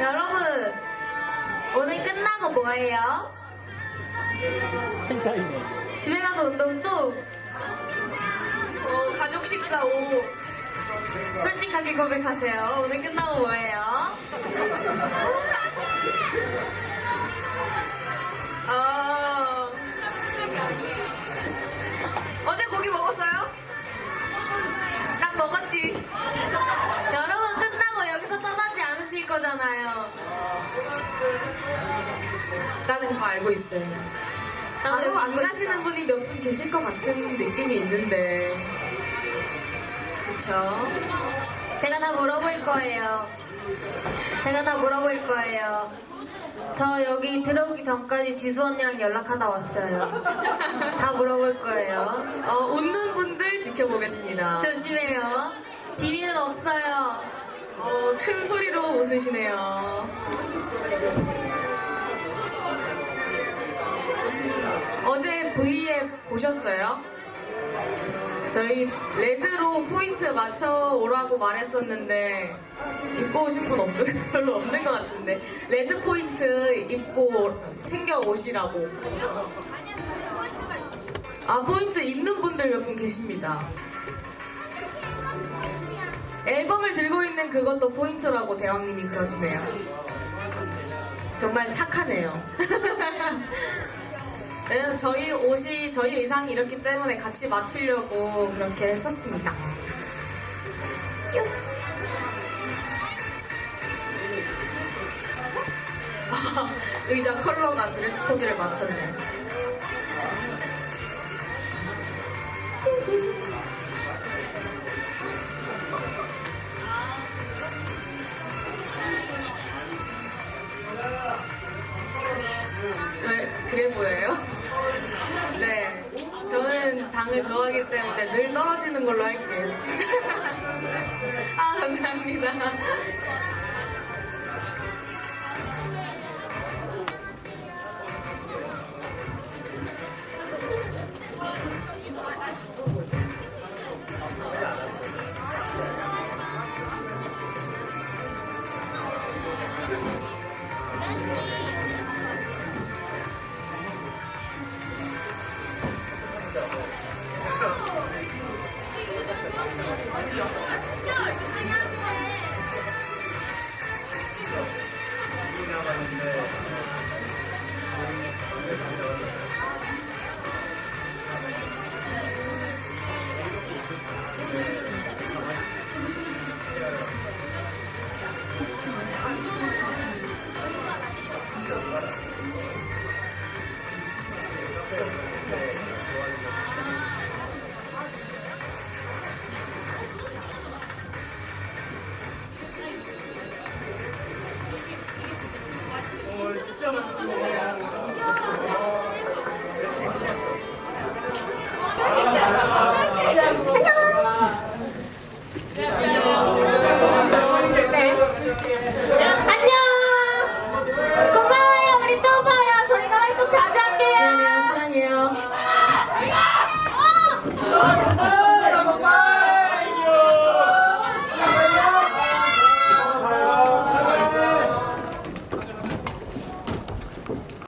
여러분, 오늘 끝나고 뭐해요? 집에 가서 운동 또? 어, 가족 식사 오. 솔직하게 고백하세요. 오늘 끝나고 뭐해요? 거잖아요. 나는 거 알고 있어요. 바로 안 가시는 분이 몇 분 계실 것 같은 느낌이 있는데. 그쵸? 제가 다 물어볼 거예요. 제가 다 물어볼 거예요. 저 여기 들어오기 전까지 지수 언니랑 연락하다 왔어요. 다 물어볼 거예요. 어, 웃는 분들 지켜보겠습니다. 조심해요. 비밀은 없어요. 어, 큰 소리로 웃으시네요. 어제 V앱 보셨어요? 저희 레드로 포인트 맞춰 오라고 말했었는데 입고 오신 분 없는, 별로 없는 것 같은데 레드 포인트 입고 챙겨 오시라고 아 포인트 있는 분들 몇 분 계십니다 앨범을 들고 있는 그것도 포인트라고 대왕님이 그러시네요. 정말 착하네요. 왜냐면 저희 옷이, 저희 의상이 이렇기 때문에 같이 맞추려고 그렇게 했었습니다. 의자 컬러가 드레스 코드를 맞췄네. 왜, 당을 좋아하기 때문에 늘 떨어지는 걸로 할게요. 아, 감사합니다.